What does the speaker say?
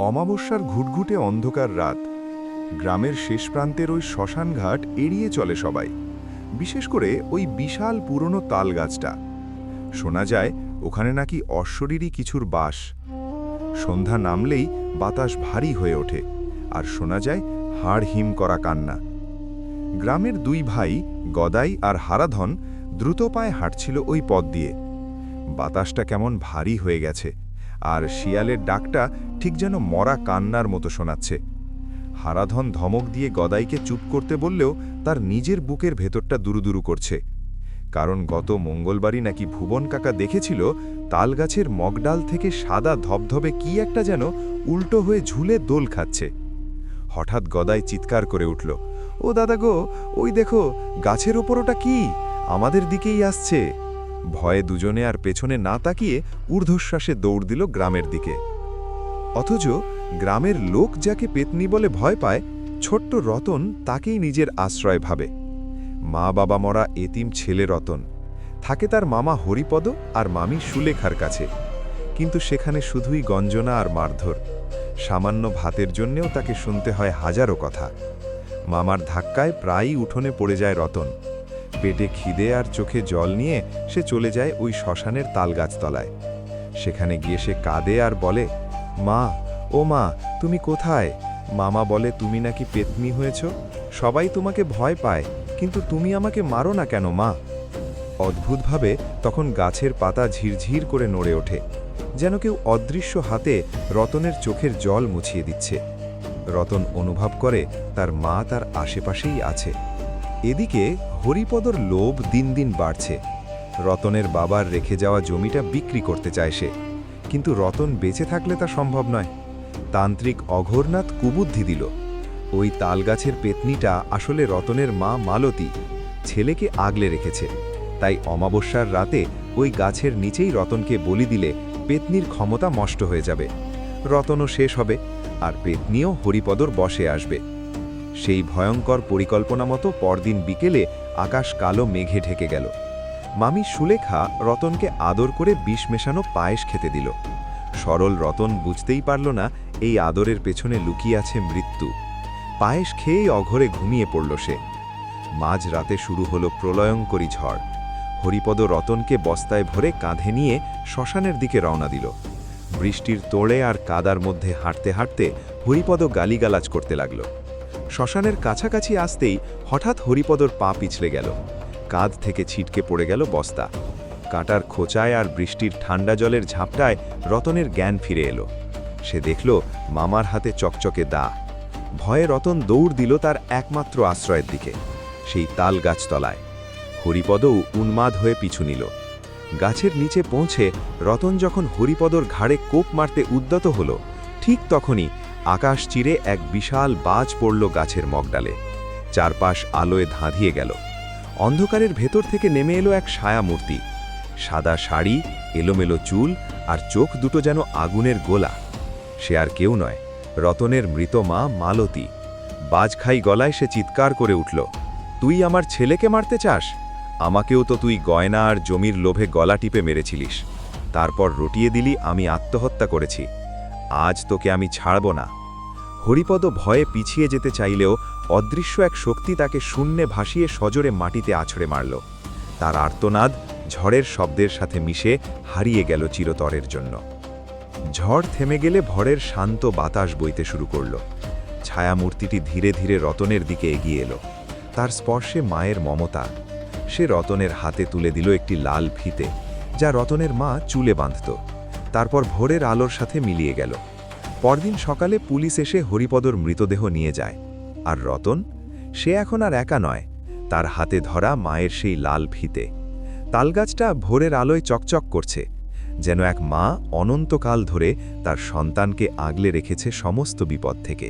অমাবস্যার ঘুটঘুটে অন্ধকার রাত। গ্রামের শেষ প্রান্তের ওই শ্মশানঘাট এড়িয়ে চলে সবাই। বিশেষ করে ওই বিশাল পুরনো তাল গাছটা। শোনা যায়, ওখানে নাকি অশ্বরীরই কিছুর বাস। সন্ধ্যা নামলেই বাতাস ভারী হয়ে ওঠে, আর শোনা যায়, হাড় হিম করা কান্না। গ্রামের দুই ভাই, গদাই আর হারাধন, দ্রুত পায়ে হাঁটছিল ওই পথ দিয়ে। বাতাসটা কেমন ভারী হয়ে গেছে, আর শিয়ালের ডাকটা ঠিক যেন মরা কান্নার মতো শোনাচ্ছে। হারাধন ধমক দিয়ে গদাইকে চুপ করতে বললেও তার নিজের বুকের ভেতরটা দুরুদুরু করছে। কারণ গত মঙ্গলবারই নাকি ভুবন কাকা দেখেছিল তালগাছের মগডাল থেকে সাদা ধবধবে কি একটা যেন উল্টো হয়ে ঝুলে দোল খাচ্ছে। হঠাৎ গদাই চিৎকার করে উঠল, ও দাদা গো, ওই দেখো, গাছের ওপর ওটা কি? আমাদের দিকেই আসছে। ভয়ে দুজনে আর পেছনে না তাকিয়ে ঊর্ধ্বশ্বাসে দৌড় দিল গ্রামের দিকে। অথচ গ্রামের লোক যাকে পেতনি বলে ভয় পায়, ছোট্ট রতন তাকেই নিজের আশ্রয় ভাবে। মা বাবা মরা এতিম ছেলে রতন। থাকে তার মামা হরিপদ আর মামি সুলেখার কাছে। কিন্তু সেখানে শুধুই গঞ্জনা আর মারধর। সামান্য ভাতের জন্যেও তাকে শুনতে হয় হাজারো কথা। মামার ধাক্কায় প্রায়ই উঠোনে পড়ে যায় রতন। পেটে খিদে আর চোখে জল নিয়ে সে চলে যায় ওই শ্মশানের তালগাছতলায়। সেখানে গিয়ে সে কাঁদে আর বলে মা, ও মা, তুমি কোথায়? মামা বলে, তুমি নাকি পেতনি হয়েছ? সবাই তোমাকে ভয় পায়, কিন্তু তুমি আমাকে মারো না কেন, মা? অদ্ভুতভাবে তখন গাছের পাতা ঝিরঝির করে নড়ে ওঠে, যেন কেউ অদৃশ্য হাতে রতনের চোখের জল মুছিয়ে দিচ্ছে। রতন অনুভব করে, তার মা তার আশেপাশেই আছে। এদিকে হরিপদর লোভ দিন দিন বাড়ছে। রতনের বাবার রেখে যাওয়া জমিটা বিক্রি করতে চায় সে। কিন্তু রতন বেঁচে থাকলে তা সম্ভব নয়। তান্ত্রিক অঘোরনাথ কুবুদ্ধি দিল। ওই তালগাছের পেতনিটা আসলে রতনের মা মালতী। ছেলেকে আগলে রেখেছে। তাই অমাবস্যার রাতে ওই গাছের নিচেই রতনকে বলি দিলে পেতনির ক্ষমতা নষ্ট হয়ে যাবে। রতনও শেষ হবে আর পেতনিও হরিপদর বসে আসবে। সেই ভয়ঙ্কর পরিকল্পনা মতো পরদিন বিকেলে আকাশ কালো মেঘে ঢেকে গেল। মামি সুলেখা রতনকে আদর করে বিষ মেশানো পায়েস খেতে দিল। সরল রতন বুঝতেই পারল না এই আদরের পেছনে লুকিয়ে আছে মৃত্যু। পায়েস খেয়েই অঘরে ঘুমিয়ে পড়ল সে। মাঝ রাতে শুরু হলো প্রলয়ঙ্করী ঝড়। হরিপদ রতনকে বস্তায় ভরে কাঁধে নিয়ে শ্মশানের দিকে রওনা দিল। বৃষ্টির তোড়ে আর কাদার মধ্যে হাঁটতে হাঁটতে হরিপদ গালিগালাজ করতে লাগল। শ্মশানের কাছাকাছি আসতেই হঠাৎ হরিপদর পা পিছলে গেল। কাঁধ থেকে ছিটকে পড়ে গেল বস্তা। কাটার খোঁচায় আর বৃষ্টির ঠান্ডা জলের ঝাপটায় রতনের জ্ঞান ফিরে এলো। সে দেখল মামার হাতে চকচকে দা। ভয়ে রতন দৌড় দিল তার একমাত্র আশ্রয়ের দিকে, সেই তাল গাছতলায় হরিপদও উন্মাদ হয়ে পিছু নিল। গাছের নিচে পৌঁছে রতন যখন হরিপদর ঘাড়ে কোপ মারতে উদ্যত হল, ঠিক তখনই আকাশ চিরে এক বিশাল বাজ পড়ল গাছের মগডালে। চারপাশ আলোয় ধাঁধিয়ে গেল। অন্ধকারের ভেতর থেকে নেমে এলো এক ছায়া মূর্তি সাদা শাড়ি, এলোমেলো চুল আর চোখ দুটো যেন আগুনের গোলা। সে আর কেউ নয়, রতনের মৃত মা মালতী। বাজখাই গলায় সে চিৎকার করে উঠল, তুই আমার ছেলেকে মারতে চাস? আমাকেও তো তুই গয়না আর জমির লোভে গলা টিপে মেরেছিলিস। তারপর রটিয়ে দিলি আমি আত্মহত্যা করেছি। আজ তোকে আমি ছাড়ব না। হরিপদ ভয়ে পিছিয়ে যেতে চাইলেও অদৃশ্য এক শক্তি তাকে শূন্যে ভাসিয়ে সজোরে মাটিতে আছড়ে মারল। তার আর্তনাদ ঝড়ের শব্দের সাথে মিশে হারিয়ে গেল চিরতরের জন্য। ঝড় থেমে গেলে ভরের শান্ত বাতাস বইতে শুরু করল। ছায়ামূর্তিটি ধীরে ধীরে রতনের দিকে এগিয়ে এলো। তার স্পর্শে মায়ের মমতা। সে রতনের হাতে তুলে দিল একটি লাল ফিতে, যা রতনের মা চুলে বাঁধত। তারপর ভোরের আলোর সাথে মিলিয়ে গেল। পরদিন সকালে পুলিশ এসে হরিপদর মৃতদেহ নিয়ে যায়। আর রতন, সে এখন আর একা নয়, তার হাতে ধরা মায়ের সেই লাল ফিতে। তালগাছটা ভোরের আলোয় চকচক করছে, যেন এক মা অনন্তকাল ধরে তার সন্তানকে আগলে রেখেছে সমস্ত বিপদ থেকে।